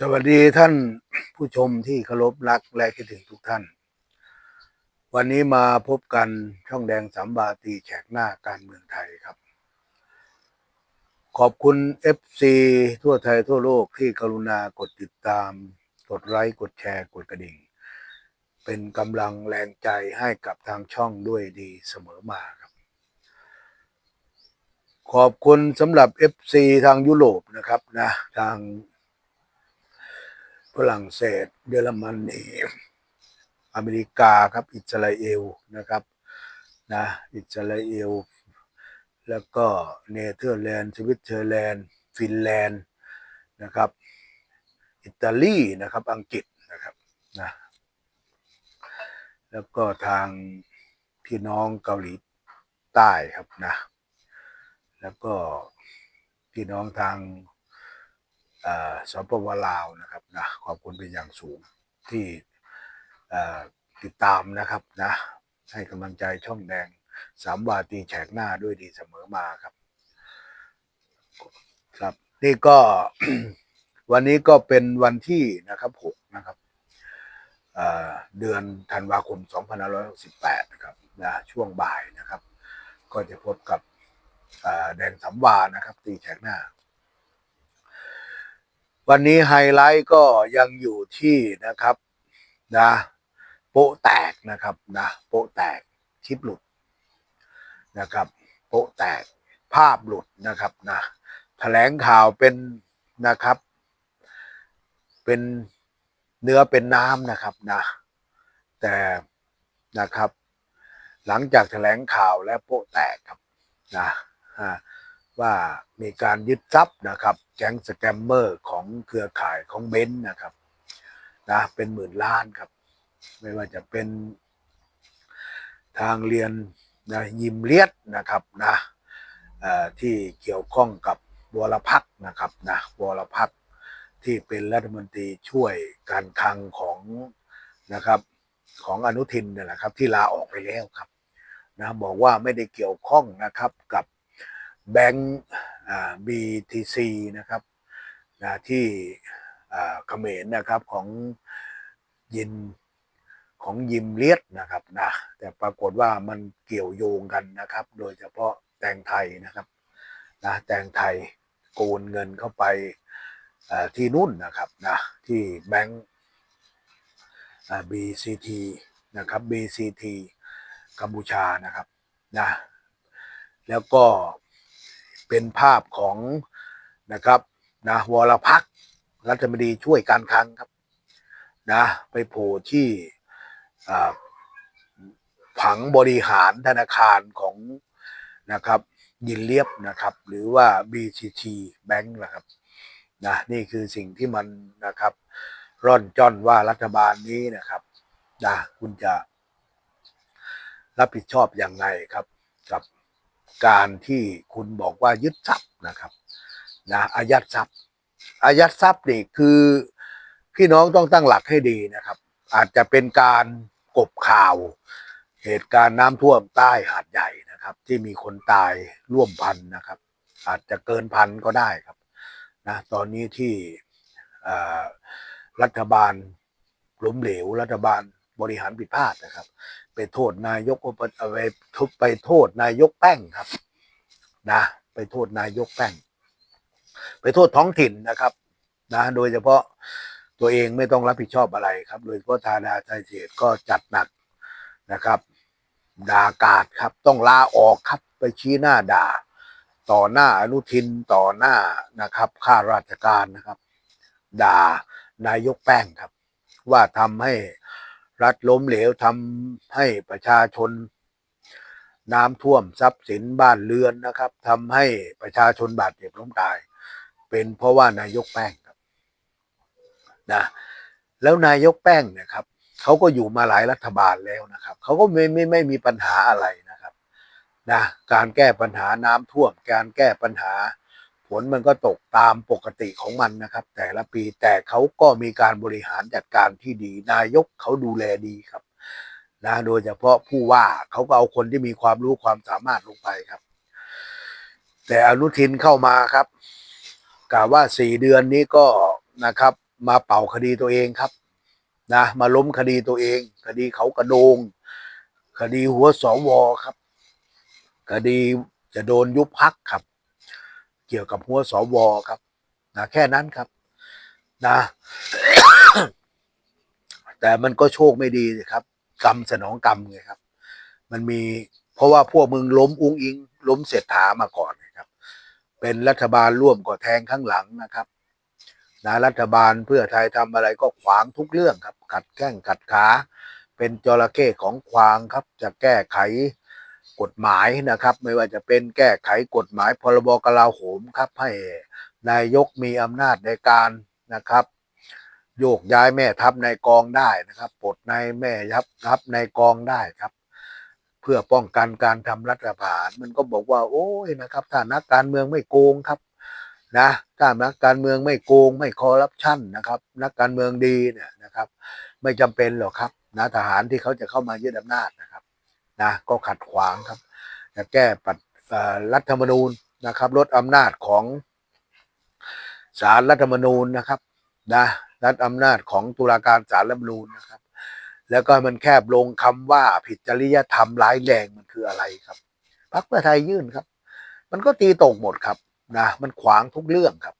สวัสดีท่านผู้ชมที่เคารพรักและคิดถึงทุกท่าน วันนี้มาพบกันช่องแดงสามบาตีแฉกหน้าการเมืองไทยครับ ขอบคุณ FC ทั่วไทยทั่วโลกที่กรุณากดติดตาม กดไลค์กดแชร์กดกระดิ่ง เป็นกำลังแรงใจให้กับทางช่องด้วยดีเสมอมาครับ ขอบคุณสำหรับ FC ทางยุโรปนะครับนะทาง ฝรั่งเศส เยอรมนีอเมริกาครับอิสราเอลนะครับนะอิสราเอล แล้วก็เนเธอร์แลนด์สวิตเซอร์แลนด์ฟินแลนด์นะครับอิตาลีนะครับอังกฤษนะครับนะแล้วก็ทางพี่น้องเกาหลีใต้ครับนะแล้วก็พี่น้องทาง สปปลาวนะครับนะขอบคุณเป็นอย่างสูงที่ติดตามนะครับนะให้กำลังใจช่องแดงสามวาตีแฉกหน้าด้วยดีเสมอมาครับ ครับ นี่ก็วันนี้ก็เป็นวันที่นะครับหกนะครับเดือนธันวาคม 2568 นะครับนะช่วงบ่ายนะครับ ก็จะพบกับแดงสามวานะครับ ตีแฉกหน้า วันนี้ไฮไลท์ก็ยังอยู่ที่นะครับนะโป๊ะแตกนะครับนะโป๊ะแตกชิปหลุดนะครับโป๊ะแตกภาพหลุดนะครับนะแถลงข่าวเป็นนะครับ เป็นเนื้อเป็นน้ำนะครับนะแต่นะครับ หลังจากแถลงข่าวและโป๊ะแตกครับนะอ่า ว่ามีการยึดทรัพย์นะครับแก๊งสแกมเมอร์ของเครือข่ายของเบนซ์นะครับนะเป็นหมื่นล้านครับ ไม่ว่าจะเป็นทางเรียนนะยิมเลียดนะครับนะที่เกี่ยวข้องกับวรพักนะครับนะวรพักที่เป็นรัฐมนตรีช่วยการคลังของนะครับของอนุทินเนี่ยแหละครับที่ลาออกไปแล้วครับนะบอกว่าไม่ได้เกี่ยวข้องนะครับกับ แบงก์ BTC นะครับนะที่เขมรนะครับของยินของยิมเลียดนะครับนะแต่ปรากฏว่ามันเกี่ยวโยงกันนะครับ โดยเฉพาะแตงไทยนะครับนะแตงไทยโกนเงินเข้าไปที่นู่นนะครับนะที่แบงก์อ่า BCT นะครับ BCT กัมพูชานะครับนะแล้วก็ เป็นภาพของนะครับนะวรพักรัฐมนตรีช่วยการคลังครับนะไปโผล่ที่ผังบริหารธนาคารของนะครับยินเลียบนะครับ หรือว่า BCT Bank นะครับนะนี่คือสิ่งที่มันนะครับ ร่อนจ้อนว่ารัฐบาลนี้นะครับนะคุณจะรับผิดชอบอย่างไรครับกับ การที่คุณบอกว่ายึดทรัพย์นะครับนะอายัดทรัพย์อายัดทรัพย์นี่คือพี่น้องต้องตั้งหลักให้ดีนะครับ อาจจะเป็นการกบข่าว เหตุการณ์น้ำท่วมใต้หาดใหญ่นะครับ ที่มีคนตายร่วมพันนะครับ อาจจะเกินพันก็ได้ครับนะตอนนี้ที่รัฐบาลล้มเหลว รัฐบาลบริหารผิดพลาดนะครับ ไปโทษนายกอุปเอาไปทุบไปโทษนายกแป้งครับ นะ ไปโทษนายกแป้งไปโทษท้องถิ่นนะครับ นะ โดยเฉพาะตัวเองไม่ต้องรับผิดชอบอะไรครับ โดยเฉพาะธาดาไทยเศษก็จัดหนักนะครับด่ากาดครับ ต้องลาออกครับไปชี้หน้าด่า ต่อหน้าอนุทินต่อหน้านะครับข้าราชการนะครับ ด่านายกแป้งครับ ว่าทำให้ รัฐล้มเหลวทำให้ประชาชน น้ำท่วมทรัพย์สินบ้านเรือนนะครับทำให้ประชาชนบาดเจ็บล้มตาย เป็นเพราะว่านายกแป้งครับนะแล้วนายกแป้งเนี่ยครับเขาก็อยู่มาหลายรัฐบาลแล้วนะครับเขาก็ไม่ไม่ไม่มีปัญหาอะไรนะครับนะการแก้ปัญหาน้ำท่วม การแก้ปัญหา ฝนมันก็ตกตามปกติของมันนะครับ แต่ละปีแต่เขาก็มีการบริหารจัดการที่ดี นายกเขาดูแลดีครับนะโดยเฉพาะผู้ว่าเขาก็เอาคนที่มีความรู้ความสามารถลงไปครับ แต่อนุทินเข้ามาครับกล่าวว่าสี่เดือนนี้ก็นะครับ มาเป่าคดีตัวเองครับนะมาล้มคดีตัวเอง คดีเขากระโดง คดีหัวสวครับ คดีจะโดนยุบพักครับ เกี่ยวกับหัวสวครับนะแค่นั้นครับนะ แต่มันก็โชคไม่ดีครับ กรรมสนองกรรมไงครับ มันมีเพราะว่าพวกมึงล้มอุ้งอิง ล้มเศรษฐามาก่อนนะครับ เป็นรัฐบาลร่วมก็แทงข้างหลังนะครับนะรัฐบาลเพื่อไทยทำอะไรก็ขวางทุกเรื่องครับขัดแข้งขัดขาเป็นจระเข้ของควางครับ จะแก้ไข กฎหมายนะครับ ไม่ว่าจะเป็นแก้ไขกฎหมายพรบกลาโหมครับให้นายกมีอำนาจในการนะครับ โยกย้ายแม่ทัพในกองได้นะครับปลดนายแม่ทัพทัพในกองได้ครับ เพื่อป้องกันการทำรัฐประหารมันก็บอกว่า โอ้ยนะครับถ้านักการเมืองไม่โกงครับนะถ้านักการเมืองไม่โกงไม่คอร์รัปชันนะครับ นักการเมืองดีเนี่ยนะครับ ไม่จำเป็นหรอกครับนะทหารที่เขาจะเข้ามายึดอำนาจนะครับ นะก็ขัดขวางครับจะแก้ปัดรัฐธรรมนูญนะครับลดอำนาจของศาลรัฐธรรมนูญนะครับนะลดอำนาจของตุลาการศาลรัฐธรรมนูญนะครับ แล้วก็มันแคบลงคำว่าผิดจริยธรรมร้ายแรงมันคืออะไรครับพรรคเพื่อไทยยื่นครับ มันก็ตีตกหมดครับนะมันขวางทุกเรื่องครับ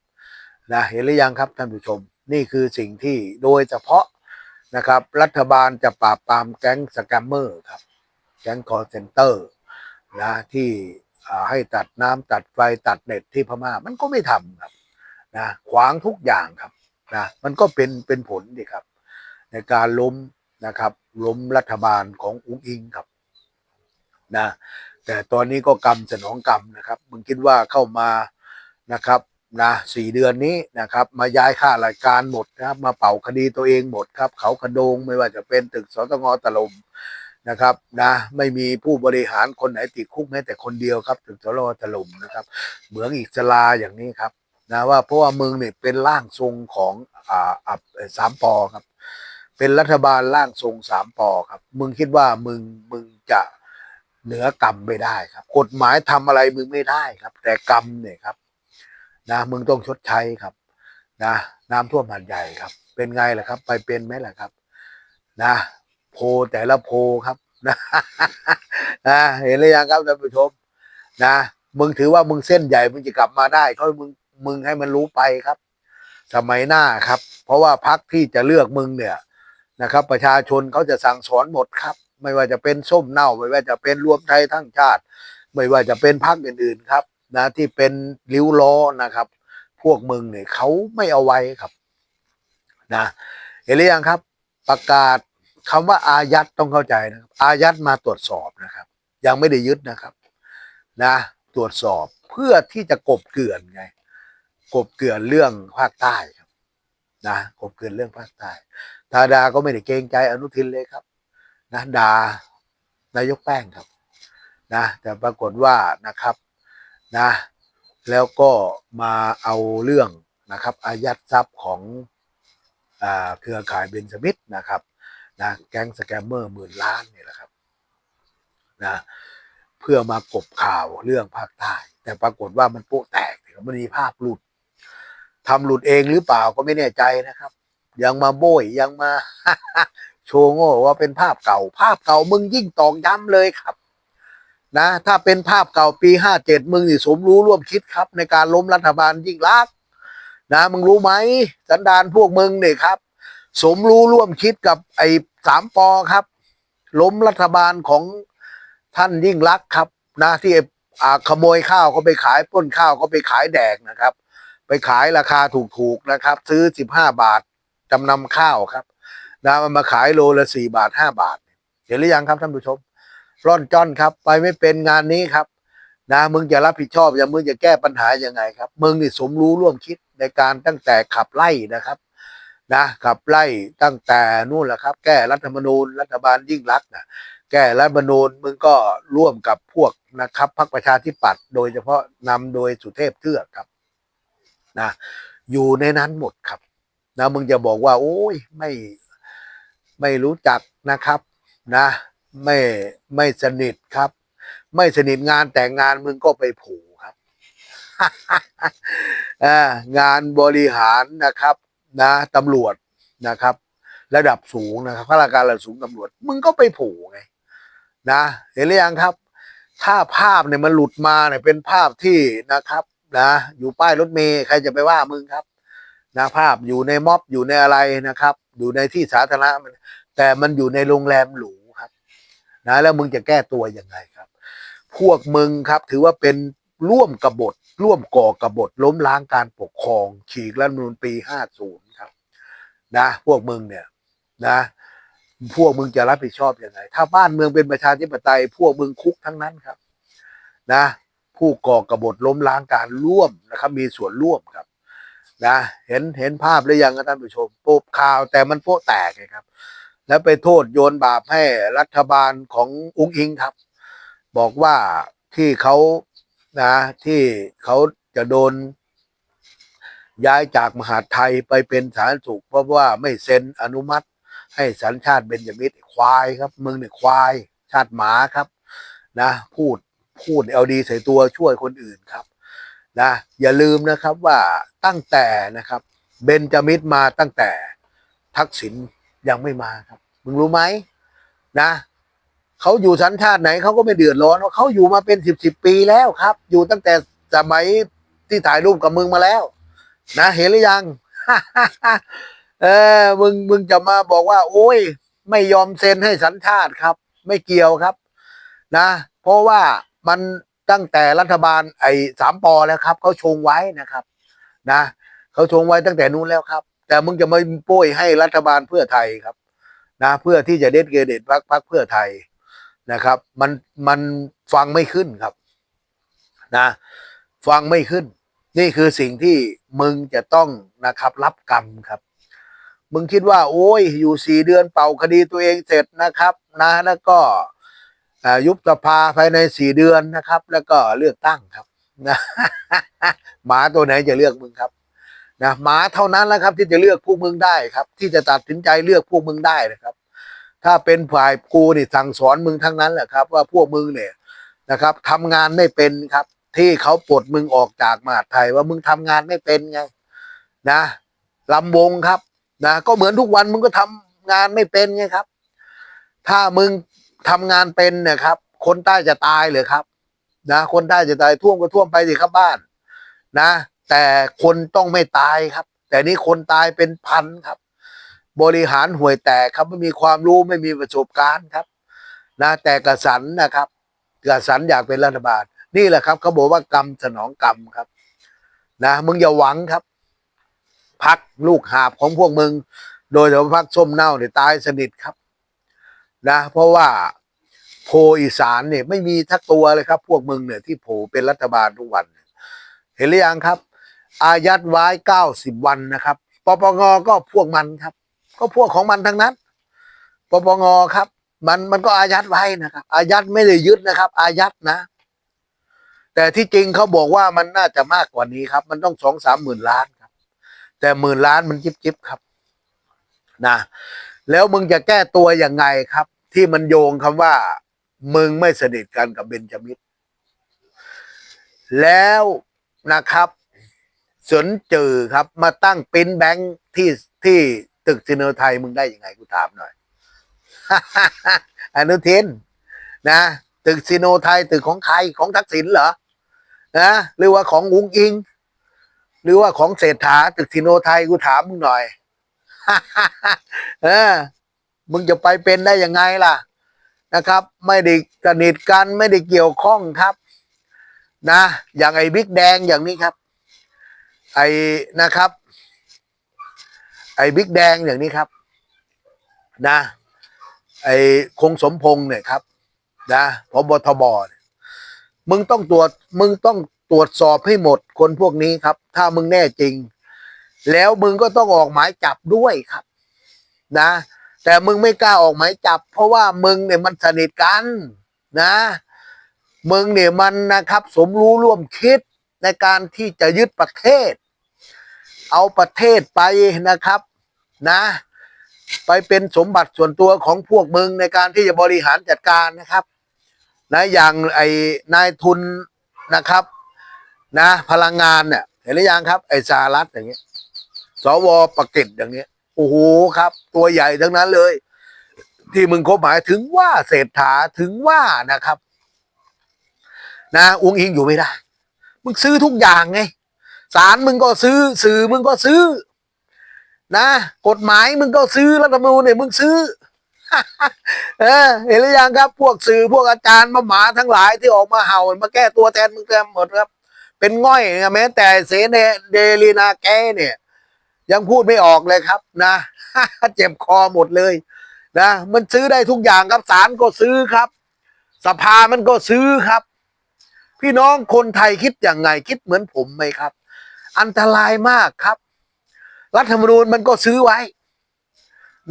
นะเห็นหรือยังครับท่านผู้ชม นี่คือสิ่งที่โดยเฉพาะนะครับ รัฐบาลจะปราบปรามแก๊งสแกมเมอร์ครับ แก๊งคอร์เซนเตอร์นะที่ให้ตัดน้ำตัดไฟตัดเน็ตที่พม่า มันก็ไม่ทำครับนะขวางทุกอย่างครับนะมันก็เป็นเป็นผลดีครับ ในการล้มนะครับล้มรัฐบาลของอุ้งอิงครับนะแต่ตอนนี้ก็กรรมสนองกรรมนะครับมึงคิดว่าเข้ามานะครับนะสี่เดือนนี้นะครับมาย้ายค่ารายการหมดนะครับมาเป่าคดีตัวเองหมดครับ เขากระโดงไม่ว่าจะเป็นตึกสตงตลม นะครับนะไม่มีผู้บริหารคนไหนติดคุกแม้แต่คนเดียวครับถึงจะรอถล่มนะครับ เหมืองอิสลาอย่างนี้ครับนะว่าเพราะว่ามึงเนี่ยเป็นร่างทรงของอ่าอับสามปอครับ เป็นรัฐบาลร่างทรงสามปอครับ มึงคิดว่ามึงมึงจะเหนือกรรมไม่ได้ครับ กฎหมายทำอะไรมึงไม่ได้ครับ แต่กรรมเนี่ยครับนะมึงต้องชดใช้ครับนะน้ำท่วมหัดใหญ่ครับ เป็นไงล่ะครับ ไปเป็นไหมล่ะครับ นะ โพลแต่ละโพลครับนะนะเห็นหรือยังครับท่านผู้ชมนะมึงถือว่ามึงเส้นใหญ่มึงจะกลับมาได้เขามึงมึงให้มันรู้ไปครับ สมัยหน้าครับ เพราะว่าพักที่จะเลือกมึงเนี่ยนะครับ ประชาชนเขาจะสั่งสอนหมดครับ ไม่ว่าจะเป็นส้มเน่า ไม่ว่าจะเป็นรวมไทยทั้งชาติ ไม่ว่าจะเป็นพักอื่นๆครับ นะที่เป็นริ้วล้อนะครับ พวกมึงเนี่ยเขาไม่เอาไว้ครับ นะเห็นหรือยังครับ ประกาศ คำว่าอายัดต้องเข้าใจนะครับ อายัดมาตรวจสอบนะครับ ยังไม่ได้ยึดนะครับ นะ ตรวจสอบเพื่อที่จะกบเกลื่อนไง กบเกลื่อนเรื่องภาคใต้ครับ นะกบเกลื่อนเรื่องภาคใต้ทาดาก็ไม่ได้เกรงใจอนุทินเลยครับ นะดานายกแป้งครับ นะ แต่ปรากฏว่านะครับ นะ แล้วก็มาเอาเรื่องนะครับ อายัดทรัพย์ของอ่าเครือข่ายเบนจมิดนะครับ นะแก๊งสแกมเมอร์หมื่นล้านเนี่ยแหละครับนะเพื่อมากบข่าวเรื่องภาคใต้ แต่ปรากฏว่ามันโป๊ะแตกมันมีภาพหลุดทำหลุดเองหรือเปล่าก็ไม่แน่ใจนะครับ ยังมาโบยยังมา โชว์โง่ว่าเป็นภาพเก่า ภาพเก่ามึงยิ่งตอกย้ำเลยครับ นะ ถ้าเป็นภาพเก่าปีห้าเจ็ดมึงนี่สมรู้ร่วมคิดครับ ในการล้มรัฐบาลยิ่งลักนะมึงรู้ไหมสันดานพวกมึงเนี่ยครับ สมรู้ร่วมคิดกับไอ้สามปอครับ ล้มรัฐบาลของท่านยิ่งลักครับนะที่อ่าขโมยข้าวก็ไปขายป้นข้าวก็ไปขายแดกนะครับ ไปขายราคาถูกๆนะครับ ซื้อสิบห้าบาทจำนำข้าวครับนะมันมาขายโลละสี่บาทห้าบาท เห็นหรือยังครับท่านผู้ชม ร่อนจ้อนครับ ไปไม่เป็นงานนี้ครับนะมึงจะรับผิดชอบอย่างมึงจะแก้ปัญหายังไงครับ มึงนี่สมรู้ร่วมคิดในการตั้งแต่ขับไล่นะครับ นะขับไล่ตั้งแต่นู่นแหละครับ แก้รัฐธรรมนูญรัฐบาลยิ่งรักนะแก้รัฐธรรมนูญมึงก็ร่วมกับพวกนะครับพรรคประชาธิปัตย์โดยเฉพาะนำโดยสุเทพเทือกครับนะอยู่ในนั้นหมดครับนะมึงจะบอกว่า โอ้ยไม่ไม่รู้จักนะครับนะไม่ไม่สนิทครับ ไม่สนิทงานแต่งงานมึงก็ไปผูกครับงานบริหารนะครับ นะตำรวจนะครับ ระดับสูงนะครับข้าราชการระดับสูงตำรวจ มึงก็ไปโผูไงนะเห็นหรือยังครับ ถ้าภาพเนี่ยมันหลุดมาเนี่ยเป็นภาพที่นะครับนะอยู่ป้ายรถเมย์ใครจะไปว่ามึงครับนะภาพอยู่ในม็อบอยู่ในอะไรนะครับ อยู่ในที่สาธารณะมันแต่มันอยู่ในโรงแรมหรูครับนะแล้วมึงจะแก้ตัวยังไงครับ พวกมึงครับถือว่าเป็นร่วมกบฏ ร่วมก่อกบฏล้มล้างการปกครอง ฉีกรัฐมนูญปี 50 นะพวกมึงเนี่ยนะพวกมึงจะรับผิดชอบยังไง ถ้าบ้านเมืองเป็นประชาธิปไตย พวกมึงคุกทั้งนั้นครับ นะ ผู้ก่อกบฏล้มล้างการร่วมนะครับ มีส่วนร่วมครับ นะ เห็นเห็นภาพหรือยังครับท่านผู้ชมโป๊บข่าวแต่มันโป๊ะแตกไงครับ แล้วไปโทษโยนบาปให้รัฐบาลของอุ้งอิงครับ บอกว่าที่เขานะ ที่เขาจะโดน ย้ายจากมหาไทยไปเป็นสาธารณสุขเพราะว่าไม่เซ็นอนุมัติ ให้สัญชาติเบญจามิตควายครับมึงเนี่ยควาย ชาติหมาครับ นะ พูดพูดเอาดีใส่ตัวช่วยคนอื่นครับนะอย่าลืมนะครับว่าตั้งแต่นะครับ เบนจามิดมาตั้งแต่ทักษิณยังไม่มาครับ มึงรู้ไหมนะเขาอยู่สัญชาติไหนเขาก็ไม่เดือดร้อนเพราะเขาอยู่มาเป็นสิบสิบปีแล้วครับ อยู่ตั้งแต่สมัยที่ถ่ายรูปกับมึงมาแล้ว นะเห็นหรือยัง เออมึงมึงจะมาบอกว่า โอ้ย ไม่ยอมเซ็นให้สัญชาติครับ ไม่เกี่ยวครับ นะ เพราะว่ามันตั้งแต่รัฐบาลไอ้สามปอแล้วครับเขาชงไว้นะครับ นะเขาชงไว้ตั้งแต่นู้นแล้วครับ แต่มึงจะมาโป้ยให้รัฐบาลเพื่อไทยครับ นะ เพื่อที่จะเด็ดเกเด็ดพักพักเพื่อไทยนะครับ มันมันฟังไม่ขึ้นครับ นะ ฟังไม่ขึ้น นี่คือสิ่งที่มึงจะต้องนะครับ รับกรรมครับ มึงคิดว่า โอ้ยอยู่สี่เดือนเป่าคดีตัวเองเสร็จนะครับ นะแล้วก็ยุบสภาภายในสี่เดือนนะครับ แล้วก็เลือกตั้งครับนะหมาตัวไหนจะเลือกมึงครับนะหมาเท่านั้นแหละครับ ที่จะเลือกพวกมึงได้ครับ ที่จะตัดสินใจเลือกพวกมึงได้นะครับ ถ้าเป็นฝ่ายกูนี่สั่งสอนมึงทั้งนั้นแหละครับ ว่าพวกมึงเนี่ยนะครับทำงานไม่เป็นครับ ที่เขาปลดมึงออกจากมหาดไทยว่ามึงทำงานไม่เป็นไง นะลำวงครับ นะก็เหมือนทุกวันมึงก็ทำงานไม่เป็นไงครับ ถ้ามึงทำงานเป็นเนี่ยครับ คนใต้จะตายเลยครับ นะคนใต้จะตายท่วมก็ท่วมไปสิครับบ้าน นะ แต่คนต้องไม่ตายครับ แต่นี่คนตายเป็นพันครับ บริหารห่วยแตกครับไม่มีความรู้ไม่มีประสบการณ์ครับ นะแต่กระสันนะครับกระสันอยากเป็นรัฐบาล นี่แหละครับเขาบอกว่ากรรมสนองกรรมครับ นะมึงอย่าหวังครับ พักลูกหาบของพวกมึง โดยเฉพาะพักส้มเน่าเนี่ยตายสนิทครับ นะ เพราะว่าโพอีสานเนี่ยไม่มีทักตัวเลยครับ พวกมึงเนี่ยที่โผเป็นรัฐบาลทุกวัน เห็นหรือยังครับ อายัดไว้เก้าสิบวันนะครับปปงก็พวกมันครับ ก็พวกของมันทั้งนั้นปปงครับ มันมันก็อายัดไว้นะครับ อายัดไม่ได้ยึดนะครับ อายัดนะ แต่ที่จริงเขาบอกว่ามันน่าจะมากกว่านี้ครับ มันต้องสองสามหมื่นล้านครับ แต่หมื่นล้านมันจิบจิบครับนะแล้วมึงจะแก้ตัวยังไงครับ ที่มันโยงคำว่า มึงไม่สนิทกันกับเบนจามิดแล้วนะครับสนจือครับ มาตั้งปิ้นแบงค์ที่ที่ตึกซินเนอร์ไทยมึงได้ยังไงกูถามหน่อยอนุทินนะ ตึกซิโนไทยตึกของใครของทักษิณเหรอ นะหรือว่าของอุงอิง หรือว่าของเศรษฐาตึกซิโนไทยกูถามมึงหน่อยเออมึงจะไปเป็นได้ยังไงล่ะ นะครับ ไม่ได้สนิทกันไม่ได้เกี่ยวข้องครับ นะ อย่างไอ้บิ๊กแดงอย่างนี้ครับ ไอ้นะครับ ไอ้บิ๊กแดงอย่างนี้ครับ นะ ไอ้คงสมพงษ์เนี่ยครับ นะพบทบเนี่ย มึงต้องตรวจมึงต้องตรวจสอบให้หมดคนพวกนี้ครับ ถ้ามึงแน่จริง แล้วมึงก็ต้องออกหมายจับด้วยครับ นะ แต่มึงไม่กล้าออกหมายจับ เพราะว่ามึงเนี่ยมันสนิทกันนะ มึงเนี่ยมันนะครับ สมรู้ร่วมคิดในการที่จะยึดประเทศ เอาประเทศไปนะครับ นะ ไปเป็นสมบัติส่วนตัวของพวกมึงในการที่จะบริหารจัดการนะครับ นะอย่างไอ้นายทุนนะครับ นะ พลังงานเนี่ยเห็นหรือยังครับ ไอ้สหรัฐอย่างเงี้ยสวประกิตอย่างเนี้ยโอ้โหครับ ตัวใหญ่ทั้งนั้นเลย ที่มึงคบหมายถึงว่าเศรษฐาถึงว่านะครับ นะอุ้งอิงอยู่ไม่ได้ มึงซื้อทุกอย่างไงศาลมึงก็ซื้อสื่อมึงก็ซื้อ นะ กฎหมายมึงก็ซื้อรัฐธรรมนูญเนี่ยมึงซื้อ เออเห็นหรือยังครับ พวกสื่อพวกอาจารย์มาหมาทั้งหลายที่ออกมาเห่ามาแก้ตัวแทนมึงเต็มหมดครับ เป็นง่อยนะแม้แต่เสเนเดลีนาแกเนี่ย ยังพูดไม่ออกเลยครับ นะเจ็บคอหมดเลยนะมันซื้อได้ทุกอย่างครับศาลก็ซื้อครับ สภามันก็ซื้อครับ พี่น้องคนไทยคิดอย่างไงคิดเหมือนผมไหมครับ อันตรายมากครับ รัฐธรรมนูญมันก็ซื้อไว้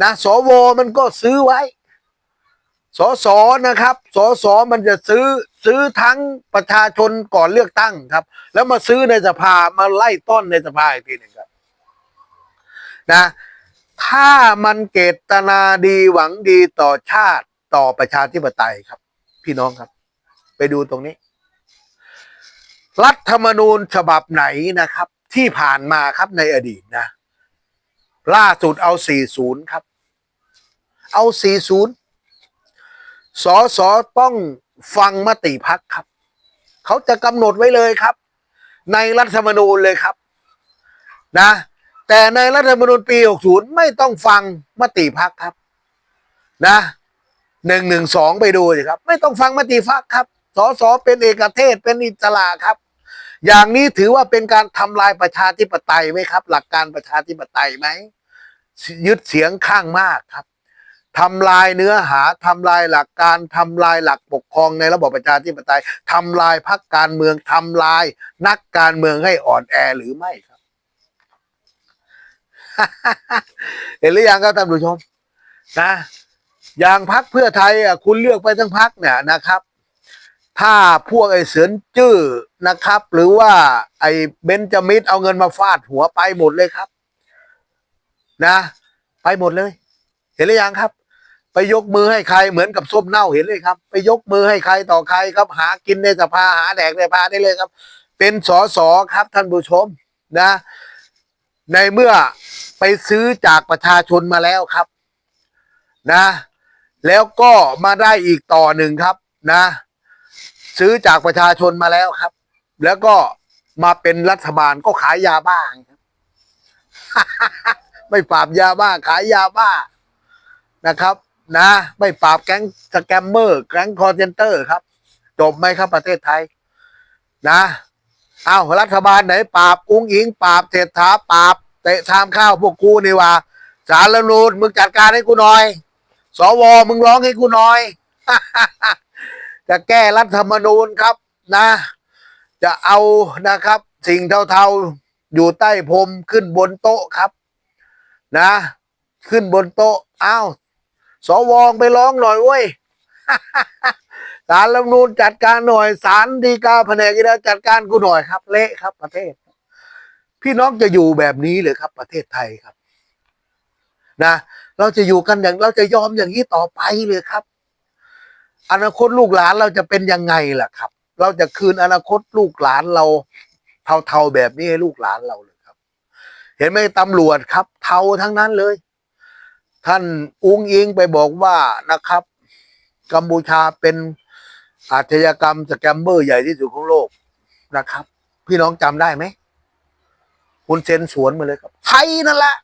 นะสวมันก็ซื้อไว้ สสนะครับ สสมันจะซื้อซื้อทั้งประชาชนก่อนเลือกตั้งครับ แล้วมาซื้อในสภามาไล่ต้อนในสภาอีกทีหนึ่งครับ นะถ้ามันเกตนาดีหวังดีต่อชาติต่อประชาธิปไตยครับ พี่น้องครับ ไปดูตรงนี้ รัฐธรรมนูญฉบับไหนนะครับ ที่ผ่านมาครับในอดีตนะ ล่าสุดเอา 40 ครับ เอา 40 สอสอต้องฟังมติพักครับ เขาจะกำหนดไว้เลยครับ ในรัฐธรรมนูญเลยครับ นะ แต่ในรัฐธรรมนูญปี 60 ไม่ต้องฟังมติพักครับ นะหนึ่งหนึ่งสองไปดูสิครับ ไม่ต้องฟังมติพักครับสสเป็นเอกเทศเป็นอิสระครับ อย่างนี้ถือว่าเป็นการทำลายประชาธิปไตยไหมครับ หลักการประชาธิปไตยไหมยึดเสียงข้างมากครับทำลายเนื้อหาทำลายหลักการทำลายหลักปกครองในระบบประชาธิปไตยทำลายพรรคการเมืองทำลายนักการเมืองให้อ่อนแอหรือไม่ครับ เห็นหรือยังครับท่านผู้ชมนะอย่างพักเพื่อไทยอะคุณเลือกไปทั้งพักเนี่ยนะครับ ถ้าพวกไอ้เสือนจื้อนะครับ หรือว่าไอ้เบนจามิดเอาเงินมาฟาดหัวไปหมดเลยครับ นะ ไปหมดเลย เห็นหรือยังครับ ไปยกมือให้ใครเหมือนกับส้มเน่าเห็นเลยครับ ไปยกมือให้ใครต่อใครครับ หากินในสภาหาแดกในสภาได้เลยครับ เป็นสอสอครับท่านผู้ชมนะ ในเมื่อไปซื้อจากประชาชนมาแล้วครับ นะ แล้วก็มาได้อีกต่อหนึ่งครับ นะ ซื้อจากประชาชนมาแล้วครับ แล้วก็มาเป็นรัฐบาลก็ขายยาบ้าครับ ไม่ปราบยาบ้า ขายยาบ้านะครับ นะ ไม่ปราบแก๊งสแกมเมอร์แก๊งคอร์เซนเตอร์ครับ จบไหมครับประเทศไทย นะเอารัฐบาลไหนปราบอุ้งอิงปราบเศรษฐาปราบเตะชามข้าวพวกกูนี่ว่าสารรัฐมนูนมึงจัดการให้กูหน่อย สวมึงร้องให้กูหน่อย จะแก้รัฐธรรมนูญครับนะ จะเอานะครับ สิ่งเทาๆอยู่ใต้พรมขึ้นบนโต๊ะครับ นะ ขึ้นบนโต๊ะอ้าวสวองไปร้องหน่อยเว้ยสารรัฐธรรมนูญจัดการหน่อยสารดีกาแผนกกิจจัดการกูหน่อยครับ เละครับประเทศ พี่น้องจะอยู่แบบนี้เลยครับ ประเทศไทยครับ นะ เราจะอยู่กันอย่างเราจะยอมอย่างนี้ต่อไปเลยครับ อนาคตลูกหลานเราจะเป็นยังไงล่ะครับ เราจะคืนอนาคตลูกหลานเราเทาๆแบบนี้ให้ลูกหลานเราเลยครับ เห็นไหมตำรวจครับ เทาทั้งนั้นเลย ท่านอุ้งอิงไปบอกว่านะครับ กัมพูชาเป็นอาชญากรรมสแกมเมอร์ใหญ่ที่สุดของโลกนะครับ พี่น้องจำได้ไหมคุณเซนสวนมาเลยครับ ไทยนั่นแหละ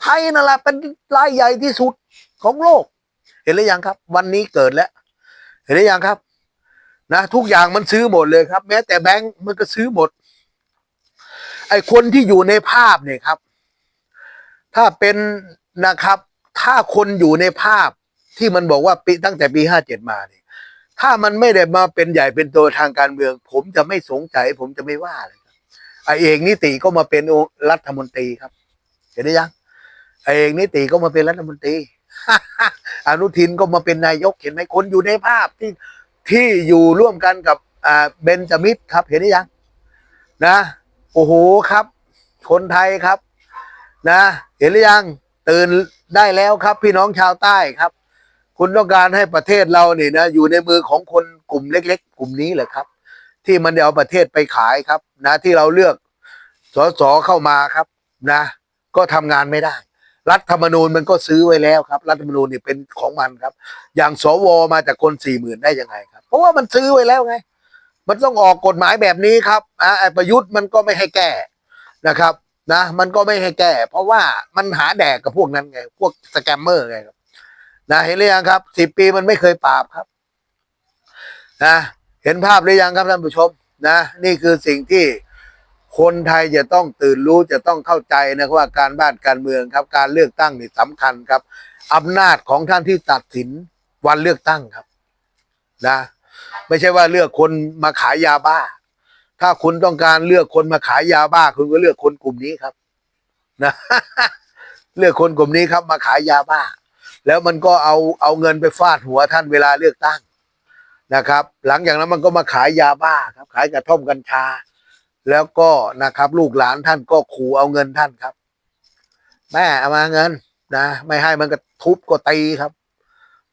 ไทยนั่นแหละเป็นรายใหญ่ที่สุดของโลก เห็นหรือยังครับ วันนี้เกิดแล้ว เห็นหรือยังครับ นะทุกอย่างมันซื้อหมดเลยครับ แม้แต่แบงก์มันก็ซื้อหมด ไอ้คนที่อยู่ในภาพเนี่ยครับ ถ้าเป็นนะครับ ถ้าคนอยู่ในภาพที่มันบอกว่าปีตั้งแต่ปีห้าเจ็ดมาเนี่ยถ้ามันไม่ได้มาเป็นใหญ่เป็นตัวทางการเมือง ผมจะไม่สงสัยผมจะไม่ว่าเลยครับไอเอกนิติก็มาเป็นรัฐมนตรีครับ เห็นหรือยังไอเอกนิติก็มาเป็นรัฐมนตรี อนุทินก็มาเป็นนายกเห็นไหมคนอยู่ในภาพที่ที่อยู่ร่วมกันกับอ่าเบนจามิดครับ เห็นหรือยังนะ โอ้โหครับ คนไทยครับ นะ เห็นหรือยังตื่นได้แล้วครับ พี่น้องชาวใต้ครับ คุณต้องการให้ประเทศเราเนี่ยนะ อยู่ในมือของคนกลุ่มเล็ก ๆ กลุ่มนี้แหละครับ ที่มันเอาประเทศไปขายครับ นะที่เราเลือกสสเข้ามาครับ นะ ก็ทำงานไม่ได้ รัฐธรรมนูญมันก็ซื้อไว้แล้วครับ รัฐธรรมนูญเนี่ยเป็นของมันครับ อย่างสวมาจากคนสี่หมื่นได้ยังไงครับ เพราะว่ามันซื้อไว้แล้วไง มันต้องออกกฎหมายแบบนี้ครับอ่าประยุทธ์มันก็ไม่ให้แก้นะครับนะมันก็ไม่ให้แก้ เพราะว่ามันหาแดกกับพวกนั้นไง พวกสแกมเมอร์ไงครับนะเห็นหรือยังครับสิบปีมันไม่เคยปราบครับนะเห็นภาพหรือยังครับท่านผู้ชมนะ นี่คือสิ่งที่ คนไทยจะต้องตื่นรู้จะต้องเข้าใจนะว่าการบ้านการเมืองครับ การเลือกตั้งนี่สำคัญครับอำนาจของท่านที่ตัดสินวันเลือกตั้งครับนะไม่ใช่ว่าเลือกคนมาขายยาบ้า ถ้าคุณต้องการเลือกคนมาขายยาบ้า คุณก็เลือกคนกลุ่มนี้ครับนะเลือกคนกลุ่มนี้ครับมาขายยาบ้า แล้วมันก็เอาเอาเงินไปฟาดหัวท่านเวลาเลือกตั้งนะครับ หลังจากนั้นมันก็มาขายยาบ้าครับ ขายกระท่อมกัญชา แล้วก็นะครับ ลูกหลานท่านก็ขู่เอาเงินท่านครับ แม่เอามาเงินนะ ไม่ให้มันก็ทุบก็ตีครับ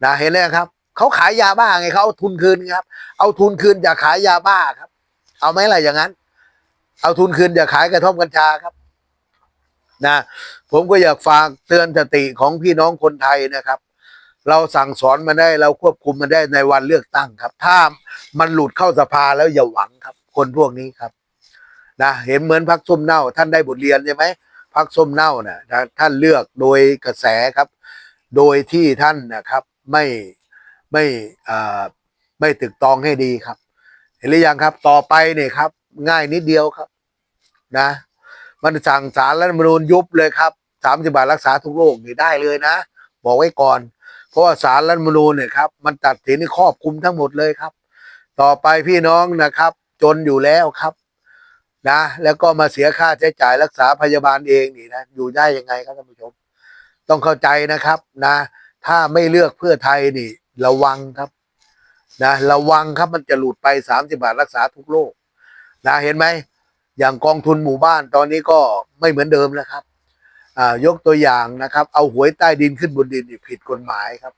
นะเห็นไหมครับเขาขายยาบ้าไงเขาเอาทุนคืนครับ เอาทุนคืนจากขายยาบ้าครับ เอาไหมล่ะอย่างนั้น เอาทุนคืนจากขายกระท่อมกัญชาครับนะผมก็อยากฝากเตือนสติของพี่น้องคนไทยนะครับ เราสั่งสอนมันได้เราควบคุมมันได้ในวันเลือกตั้งครับ ถ้ามันหลุดเข้าสภาแล้วอย่าหวังครับ คนพวกนี้ครับ นะเห็นเหมือนพักส้มเน่า ท่านได้บทเรียนใช่ไหมพักส้มเน่านะ่ะท่านเลือกโดยกระแสครับ โดยที่ท่านนะครับไม่ไม่อ่าไม่ตึกตองให้ดีครับ เห็นหรือยังครับ ต่อไปเนี่ยครับ ง่ายนิดเดียวครับ นะ มันสั่งสารรัฐมนูญยุบเลยครับสามสิบาทรักษาทุกโรคนี่ได้เลยนะ บอกไว้ก่อน เพราะว่าสารรัฐมนูญเนี่ยครับ มันตัดสินครอบคลุมทั้งหมดเลยครับ ต่อไปพี่น้องนะครับ จนอยู่แล้วครับ นะแล้วก็มาเสียค่าใช้จ่ายรักษาพยาบาลเองนี่นะอยู่ได้ยังไงครับท่านผู้ชม ต้องเข้าใจนะครับนะ ถ้าไม่เลือกเพื่อไทยนี่ ระวังครับนะระวังครับมันจะหลุดไปสามสิบาทรักษาทุกโรคนะเห็นไหมอย่างกองทุนหมู่บ้านตอนนี้ก็ไม่เหมือนเดิมแล้วครับอ่ายกตัวอย่างนะครับ เอาหวยใต้ดินขึ้นบนดินผิดกฎหมายครับ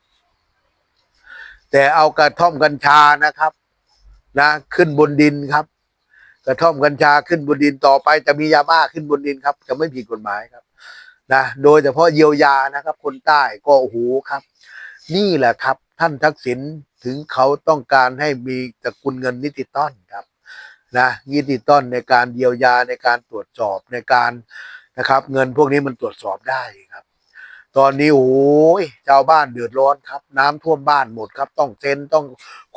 แต่เอากระท่อมกัญชานะครับนะขึ้นบนดินครับ กระท่อมกัญชาขึ้นบนดินต่อไปจะมียาบ้าขึ้นบนดินครับ จะไม่ผิดกฎหมายครับนะโดยเฉพาะเยียวยานะครับ คนใต้ก็โอ้โหครับ นี่แหละครับ ท่านทักษิณถึงเขาต้องการให้มีตระกูลเงินนิติต้อนครับนะนิติต้อนในการเยียวยาในการตรวจสอบในการนะครับ เงินพวกนี้มันตรวจสอบได้ครับ ตอนนี้โอ้ยชาวบ้านเดือดร้อนครับ น้ำท่วมบ้านหมดครับ ต้องเซ็นต้อง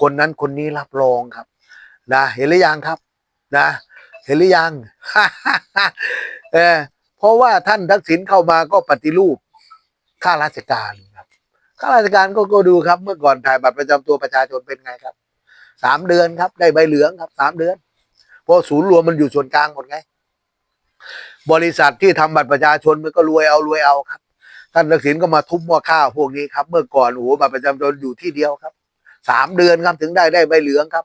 คนนั้นคนนี้รับรองครับนะเห็นหรือยังครับ นะ เห็นหรือยังเออเพราะว่าท่านทักษิณเข้ามาก็ปฏิรูปข้าราชการครับข้าราชการก็ก็ดูครับ เมื่อก่อนถ่ายบัตรประจำตัวประชาชนเป็นไงครับสามเดือนครับ ได้ใบเหลืองครับสามเดือนเพราะศูนย์รวมมันอยู่ส่วนกลางหมดไง บริษัทที่ทำบัตรประชาชนมันก็รวยเอารวยเอาครับ ท่านทักษิณก็มาทุบหม้อข้าวพวกนี้ครับ เมื่อก่อนโอ้โหบัตรประจำตัวอยู่ที่เดียวครับสามเดือนครับถึงได้ได้ใบเหลืองครับ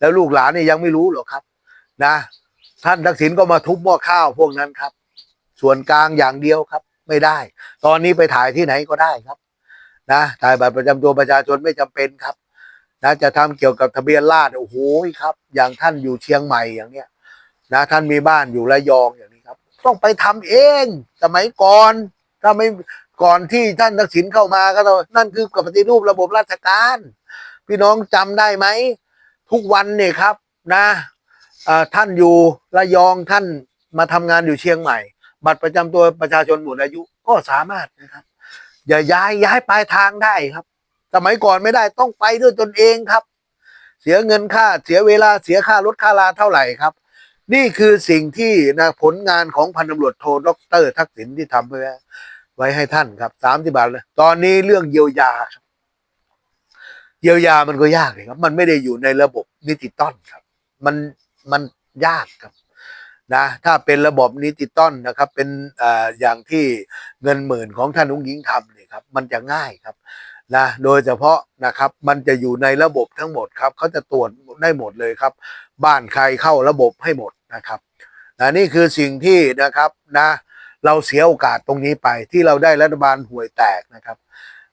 แล้วลูกหลานนี่ยังไม่รู้หรอกครับ นะ ท่านทักษิณก็มาทุบหม้อข้าวพวกนั้นครับ ส่วนกลางอย่างเดียวครับ ไม่ได้ ตอนนี้ไปถ่ายที่ไหนก็ได้ครับ นะถ่ายบัตรประจำตัวประชาชนไม่จำเป็นครับ นะจะทำเกี่ยวกับทะเบียนราษฎร์โอ้โหครับ อย่างท่านอยู่เชียงใหม่อย่างเนี้ยนะท่านมีบ้านอยู่ระยองอย่างนี้ครับ ต้องไปทำเอง สมัยก่อน ถ้าไม่ก่อนที่ท่านทักษิณเข้ามาก็ต้องนั่นคือกับปฏิรูประบบราชการ พี่น้องจำได้ไหม ทุกวันเนี่ยครับนะ ท่านอยู่ระยองท่านมาทำงานอยู่เชียงใหม่ บัตรประจำตัวประชาชนหมดอายุก็สามารถนะครับอย่าย้ายย้ายปลายทางได้ครับ สมัยก่อนไม่ได้ต้องไปด้วยตนเองครับ เสียเงินค่าเสียเวลาเสียค่ารถค่าลาเท่าไหร่ครับ นี่คือสิ่งที่นะผลงานของพันตำรวจโทดรทักษิณที่ทำไว้ไว้ให้ท่านครับสามสิบาทเลยตอนนี้เรื่องเยียวยาครับเยียวยามันก็ยากเลยครับ มันไม่ได้อยู่ในระบบนิติต้นครับ มัน มันยากครับนะถ้าเป็นระบบนิติต้นนะครับ เป็นอ่าอย่างที่เงินหมื่นของท่านนุ้งยิงทำเนี่ยครับ มันจะง่ายครับนะโดยเฉพาะนะครับมันจะอยู่ในระบบทั้งหมดครับเขาจะตรวจได้หมดเลยครับ บ้านใครเข้าระบบให้หมดนะครับนะนี่คือสิ่งที่นะครับนะเราเสียโอกาสตรงนี้ไปที่เราได้รัฐบาลห่วยแตกนะครับ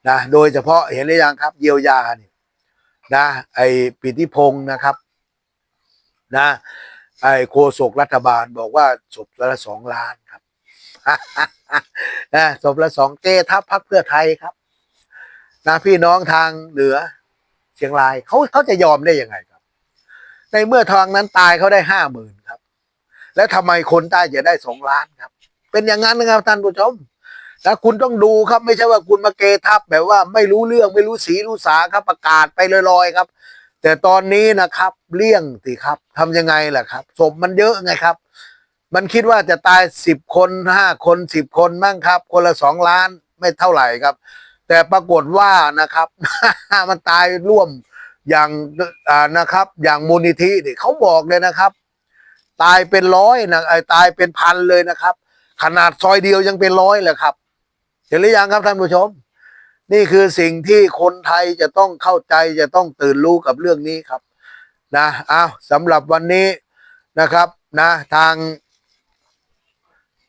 นะโดยเฉพาะเห็นหรือยังครับเยียวยาเนี่ยนะไอปิติพงศ์นะครับ นะไอ้โฆษกรัฐบาลบอกว่าศพละสองล้านครับนะศพละสองเจทัพพักเพื่อไทยครับนะพี่น้องทางเหนือเชียงรายเขาเขาจะยอมได้ยังไงครับ ในเมื่อทางนั้นตายเขาได้ห้าหมื่นครับ แล้วทำไมคนใต้จะได้สองล้านครับ เป็นอย่างนั้นนะครับท่านผู้ชมแล้วคุณต้องดูครับไม่ใช่ว่าคุณมาเกทับแบบว่าไม่รู้เรื่องไม่รู้สีรู้สาครับประกาศไปลอยๆครับ แต่ตอนนี้นะครับเลี่ยงสิครับทำยังไงล่ะครับศพมันเยอะไงครับ มันคิดว่าจะตายสิบคนห้าคนสิบคนมั่งครับ คนละสองล้านไม่เท่าไหร่ครับ แต่ปรากฏว่านะครับ มันตายร่วมอย่างนะครับ อย่างมูลนิธินี่เขาบอกเลยนะครับ ตายเป็นร้อยนะไอ้ตายเป็นพันเลยนะครับ ขนาดซอยเดียวยังเป็นร้อยเลยครับ เห็นหรือยังครับท่านผู้ชม นี่คือสิ่งที่คนไทยจะต้องเข้าใจจะต้องตื่นรู้กับเรื่องนี้ครับนะอ้าวสำหรับวันนี้นะครับนะทาง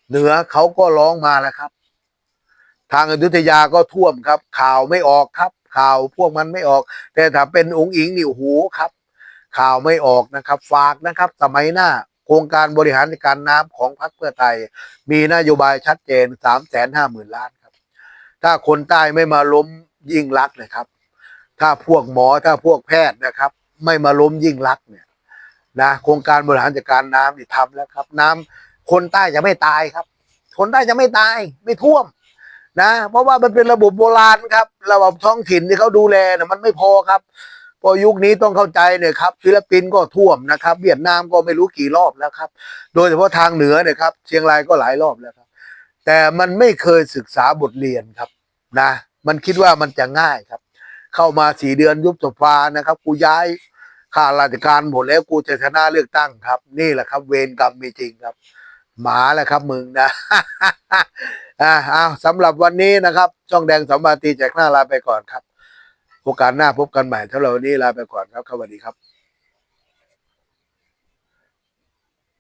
เหนือเขาก็ร้องมาแล้วครับ ทางอยุธยาก็ท่วมครับ ข่าวไม่ออกครับ ข่าวพวกมันไม่ออก แต่ถ้าเป็นองค์อิงนี่โอ้โหครับ ข่าวไม่ออกนะครับ ฝากนะครับ สมัยหน้าโครงการบริหารการน้ำของพรรคเพื่อไทย มีนโยบายชัดเจนสามแสนห้าหมื่นล้าน ถ้าคนใต้ไม่มาล้มยิ่งรักนะครับ ถ้าพวกหมอถ้าพวกแพทย์นะครับ ไม่มาล้มยิ่งรักเนี่ยนะโครงการบริหารจัดการน้ำนี่ทำแล้วครับ น้ำคนใต้จะไม่ตายครับ คนใต้จะไม่ตายไม่ท่วมนะ เพราะว่ามันเป็นระบบโบราณครับ ระบบท้องถิ่นที่เขาดูแลนะมันไม่พอครับพอยุคนี้ต้องเข้าใจเนี่ยครับฟิลิปปินส์ก็ท่วมนะครับ เวียดนามก็ไม่รู้กี่รอบแล้วครับ โดยเฉพาะทางเหนือเนี่ยครับเชียงรายก็หลายรอบแล้วครับ แต่มันไม่เคยศึกษาบทเรียนครับนะ มันคิดว่ามันจะง่ายครับ เข้ามาสี่เดือนยุบสภานะครับ กูย้ายข้าราชการหมดแล้วกูจะชนะเลือกตั้งครับ นี่แหละครับ เวรกรรมมีจริงครับ หมาแหละครับมึงนะอ่าเอาสำหรับวันนี้นะครับช่องแดงสมบาตีแจกหน้าลาไปก่อนครับโอกาสหน้าพบกันใหม่ถ้าเราวันนี้ลาไปก่อนครับสวัสดีครับ